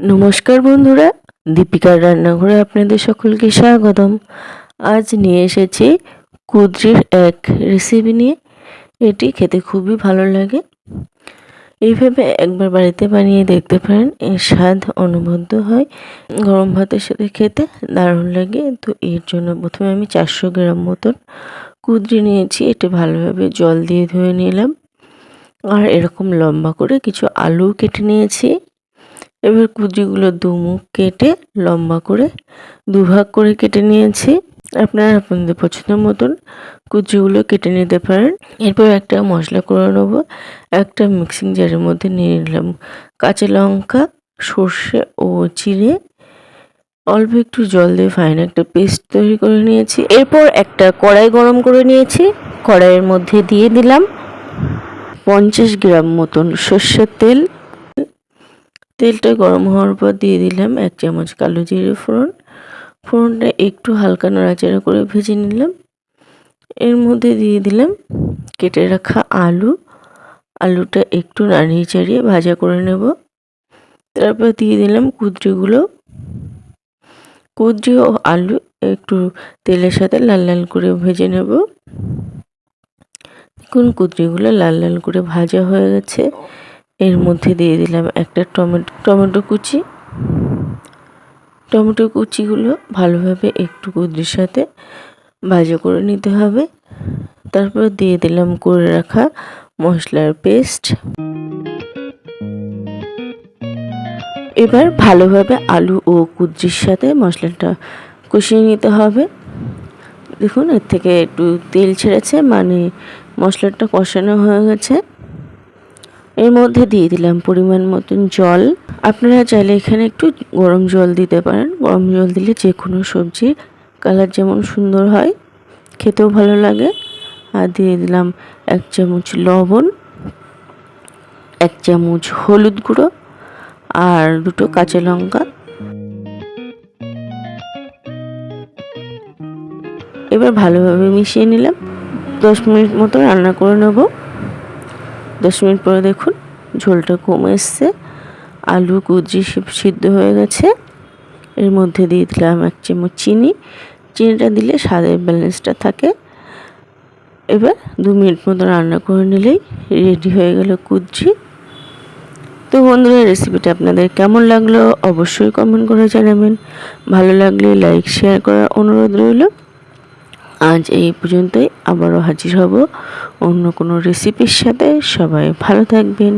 নমস্কার বন্ধুরা, দীপিকার রান্নাঘরে আপনাদের সকলকে স্বাগতম। আজ নিয়ে এসেছি কুদ্রির এক রেসিপি নিয়ে। এটি খেতে খুবই ভালো লাগে। এইভাবে একবার বাড়িতে বানিয়ে দেখতে পারেন, এর স্বাদ অনুবদ্ধ হয়। গরম ভাতের সাথে খেতে দারুণ লাগে। তো এর জন্য প্রথমে আমি চারশো গ্রাম মতন কুদ্রি নিয়েছি। এটি ভালোভাবে জল দিয়ে ধুয়ে নিলাম। আর এরকম লম্বা করে কিছু আলু কেটে নিয়েছি। এবার কুচিগুলো দুমুখ কেটে লম্বা করে দুভাগ করে কেটে নিয়েছি। আপনারা আপনাদের পছন্দ মতন কুচিগুলো কেটে নিতে পারেন। এরপর একটা মশলা করে নেব, একটা মিক্সিং জারের মধ্যে নিয়ে নিলাম কাঁচা লঙ্কা, সর্ষে ও চিড়ে অল্প একটু জল দিয়ে ফাইন একটা পেস্ট তৈরি করে নিয়েছি। এরপর একটা কড়াই গরম করে নিয়েছি। কড়াইয়ের মধ্যে দিয়ে দিলাম পঞ্চাশ গ্রাম মতন সর্ষের তেল। তেলটা গরম হওয়ার পর দিয়ে দিলাম এক চামচ কালো জিরে ফোড়ন। ফোড়নটা একটু হালকা নাড়াচাড়া করে ভেজে নিলাম। এর মধ্যে দিয়ে দিলাম কেটে রাখা আলু। আলুটা একটু নাড়িয়ে চাড়িয়ে ভাজা করে নেব। তারপর দিয়ে দিলাম কুদ্রিগুলো। কুদ্রি ও আলু একটু তেলের সাথে লাল লাল করে ভেজে নেব। দেখুন কুদ্রিগুলো লাল লাল করে ভাজা হয়ে গেছে। এর মধ্যে দিয়ে দিলাম একটা টমেটো টমেটো কুচি। টমেটো কুচিগুলো ভালোভাবে একটু কুদ্রির সাথে ভাজা করে নিতে হবে। তারপর দিয়ে দিলাম করে রাখা মশলার পেস্ট। এবার ভালোভাবে আলু ও কুদ্রির সাথে মশলাটা কষিয়ে নিতে হবে। দেখুন, এর থেকে একটু তেল ছেড়েছে মানে মশলাটা কষানো হয়ে গেছে। এর মধ্যে দিয়ে দিলাম পরিমাণ মতন জল। আপনারা চাইলে এখানে একটু গরম জল দিতে পারেন। গরম জল দিলে যে কোনো সবজির কালার যেমন সুন্দর হয়, খেতেও ভালো লাগে। আর দিয়ে দিলাম এক চামচ লবণ, এক চামচ হলুদ গুঁড়ো আর দুটো কাঁচা লঙ্কা। এবার ভালোভাবে মিশিয়ে নিলাম। দশ মিনিট মতো রান্না করে নেব। দশ মিনিট পরে দেখুন, ঝোলটা কমে এসছে। আলু, কুচি সিদ্ধ হয়ে গেছে। এর মধ্যে দিয়ে দিলাম এক চামচ চিনি। চিনিটা দিলে স্বাদের ব্যালেন্সটা থাকে। এবার দু মিনিট মতো রান্না করে নিলেই রেডি হয়ে গেল কুচি। তো বন্ধুরা, রেসিপিটা আপনাদের কেমন লাগল অবশ্যই কমেন্ট করে জানাবেন। ভালো লাগলে লাইক, শেয়ার করার অনুরোধ রইল। আজ এই পর্যন্তই আবারও হাজির হব অন্য কোনো রেসিপির সাথে। সবাই ভালো থাকবেন।